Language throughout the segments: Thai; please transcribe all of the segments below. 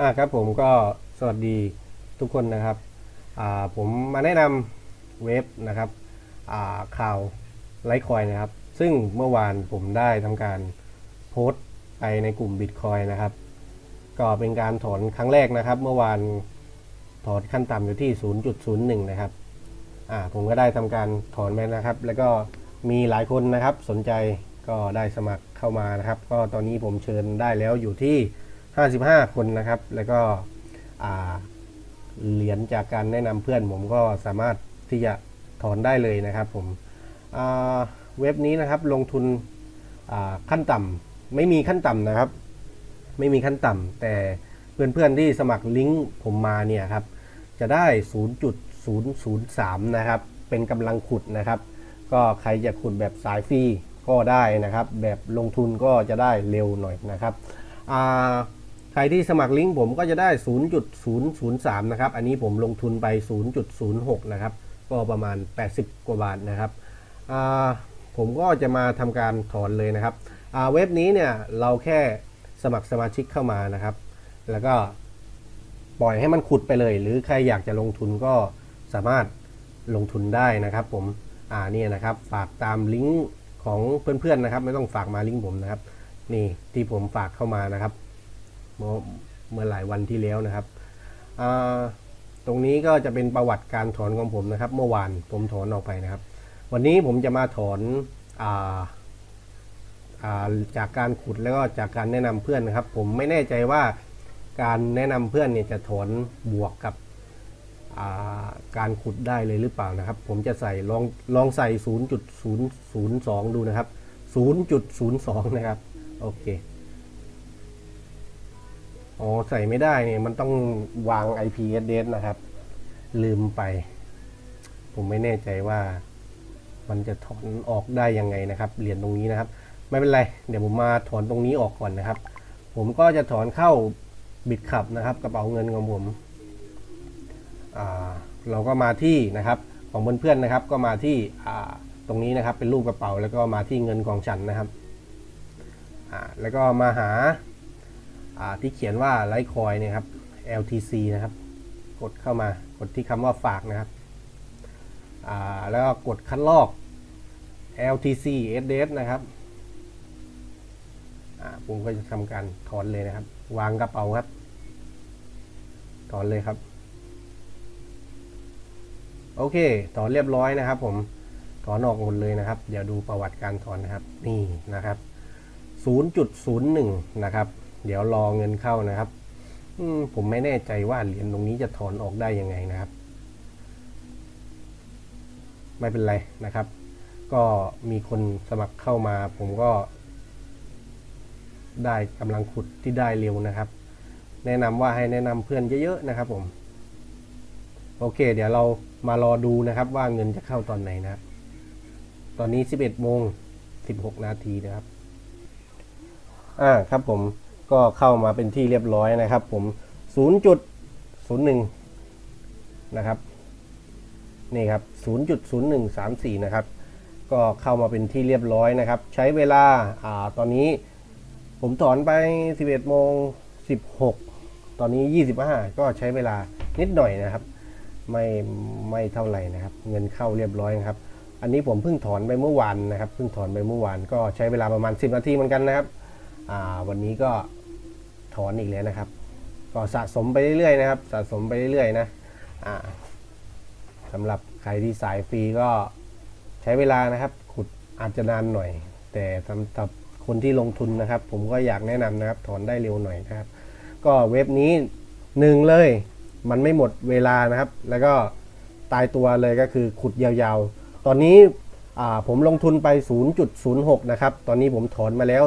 อ่าครับผมก็สวัสดีทุกคนนะครับอ่าผมมาแนะนำเว็บนะครับอ่าข่าวไลท์คอยนะครับ ซึ่งเมื่อวานผมได้ทำการโพสต์ไปในกลุ่ม Bitcoin นะครับ ก็เป็นการถอนครั้งแรกนะครับ เมื่อวานถอนขั้นต่ำอยู่ที่ 0.01 นะครับอ่าผมก็ได้ทำการถอนไปนะครับ แล้วก็มีหลายคนนะครับสนใจก็ได้สมัครเข้ามานะครับ ก็ตอนนี้ผมเชิญได้แล้วอยู่ที่ 55 คนนะครับ แล้วก็เหรียญจากการแนะนำเพื่อนผมก็สามารถที่จะถอนได้เลยนะครับผมเว็บนี้นะครับลงทุนขั้นต่ำไม่มีขั้นต่ำนะครับ ไม่มีขั้นต่ำแต่เพื่อนๆที่สมัครลิงก์ผมมาเนี่ยครับจะได้ 0.003 นะครับ เป็นกำลังขุดนะครับ ก็ใครจะขุดแบบสายฟรีก็ได้นะครับ แบบลงทุนก็จะได้เร็วหน่อยนะครับอ่า ใครที่สมัครลิงก์ผมก็จะได้ 0.003 นะครับ อันนี้ผมลงทุนไป 0.06 นะครับ ก็ประมาณ 80 กว่าบาทนะครับ ผมก็จะมาทำการถอนเลยนะครับ เว็บนี้เนี่ยเราแค่สมัครสมาชิกเข้ามานะครับ แล้วก็ปล่อยให้มันขุดไปเลย หรือใครอยากจะลงทุนก็สามารถลงทุนได้นะครับผม อ่านี่นะครับ ฝากตามลิงก์ของเพื่อนๆนะครับ ไม่ต้องฝากมาลิงก์ผมนะครับ นี่ที่ผมฝากเข้ามานะครับ เมื่อเมื่อหลายวันที่แล้วนะครับตรงนี้ก็จะเป็นประวัติการถอนของผมนะครับ เมื่อวานผมถอนออกไปนะครับ วันนี้ผมจะมาถอนอาอ่าจากการขุดแล้วก็จากการแนะนำเพื่อนนะครับ ผมไม่แน่ใจว่าการแนะนำเพื่อนเนี่ยจะถอนบวกกับาการขุดได้เลยหรือเปล่านะครับ ผมจะใส่ลองลองใส่ 0.002 ดูนะครับ 0.02 นะครับ โอเค อ๋อใส่ไม่ได้เนี่ยมันต้องวาง IP address นะครับ ลืมไป ผมไม่แน่ใจว่า มันจะถอนออกได้ยังไงนะครับ เหรียญตรงนี้นะครับ ไม่เป็นไร เดี๋ยวผมมาถอนตรงนี้ออกก่อนนะครับ ผมก็จะถอนเข้าบิตขับนะครับ กระเป๋าเงินของผมเราก็มาที่นะครับของเพื่อนๆนะครับ ก็มาที่ตรงนี้นะครับ เป็นรูปกระเป๋าแล้วก็มาที่เงินของฉันนะครับแล้วก็มาหา ที่เขียนว่าไลท์คอยเนี่ยครับ LTC นะครับ กดเข้ามากดที่คำว่าฝากนะครับ แล้วก็กดคัดลอก LTC SDS นะครับผมก็จะทำการถอนเลยนะครับ วางกระเป๋าครับ ถอนเลยครับ โอเค ถอนเรียบร้อยนะครับ ผม ถอนออกหมดเลยนะครับ เดี๋ยวดูประวัติการถอนนะครับ นี่นะครับ 0.01 นะครับ เดี๋ยวรอเงินเข้านะครับ อืมผมไม่แน่ใจว่าเหรียญตรงนี้จะถอนออกได้ยังไงนะครับ ไม่เป็นไรนะครับ ก็มีคนสมัครเข้ามา ผมก็ ได้กำลังขุดที่ได้เร็วนะครับ แนะนำว่าให้แนะนำเพื่อนเยอะๆนะครับ ผม โอเค เดี๋ยวเรามารอดูนะครับ ว่าเงินจะเข้าตอนไหนนะครับ ตอนนี้ 11โมง16 นาทีนะครับ อ่า ครับผม ก็เข้ามาเป็นที่เรียบร้อยนะครับ ผม 0.01 นะครับ นี่ครับ 0.0134 นะครับ ก็เข้ามาเป็นที่เรียบร้อยนะครับ ใช้เวลาอ่าตอนนี้ผมถอนไป 11โมง16 ตอนนี้ 25 ก็ใช้เวลานิดหน่อยนะครับ ไม่ไม่เท่าไหร่นะครับ เงินเข้าเรียบร้อยนะครับ อันนี้ผมเพิ่งถอนไปเมื่อวานนะครับ เพิ่งถอนไปเมื่อวานก็ใช้เวลาประมาณ 10 นาทีเหมือนกันนะครับ วันนี้ก็ถอนอีกแล้วนะครับ ก็สะสมไปเรื่อยๆนะครับ สะสมไปเรื่อยๆนะสำหรับใครที่สายฟรีก็ใช้เวลานะครับ ขุดอาจจะนานหน่อย แต่สำหรับคนที่ลงทุนนะครับ ผมก็อยากแนะนำนะครับ ถอนได้เร็วหน่อยนะครับ ก็เว็บนี้หนึ่งเลย มันไม่หมดเวลานะครับ แล้วก็ตายตัวเลยก็คือขุดยาวๆ ตอนนี้ ผมลงทุนไป 0.06 นะครับ ตอนนี้ผมถอนมาแล้ว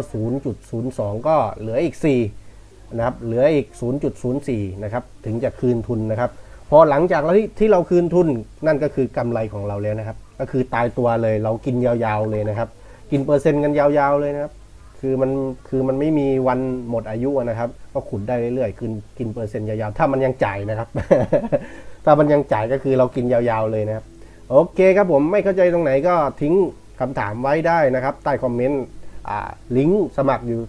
0.02 ก็เหลืออีก 4 นะครับ เหลืออีก 0.04 นะครับ ถึงจะคืนทุนนะครับ พอหลังจากที่ที่เราคืนทุนนั่นก็คือกำไรของเราแล้วนะครับ ก็คือตายตัวเลย เรากินยาวๆเลยนะครับ กินเปอร์เซ็นต์กันยาวๆเลยนะครับ คือมัน คือมันไม่มีวันหมดอายุนะครับ ก็ขุดได้เรื่อยๆ คืนกินเปอร์เซ็นต์ยาวๆ ถ้ามันยังจ่ายนะครับ ถ้ามันยังจ่ายก็คือเรากินยาวๆเลยนะครับ โอเคครับผมไม่เข้าใจตรงไหนก็ทิ้งคำถามไว้ได้นะครับ ใต้คอมเมนต์ลิงก์สมัครอยู่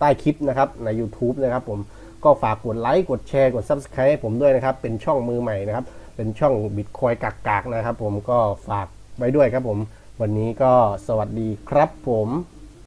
ใต้คลิปนะครับใน YouTube นะครับผมก็ฝากกดไลค์กดแชร์กด Subscribe ให้ผมด้วยนะครับ เป็นช่องมือใหม่นะครับ เป็นช่องบิตคอยกากๆนะครับผมก็ฝากไว้ด้วยครับผม วันนี้ก็สวัสดีครับผม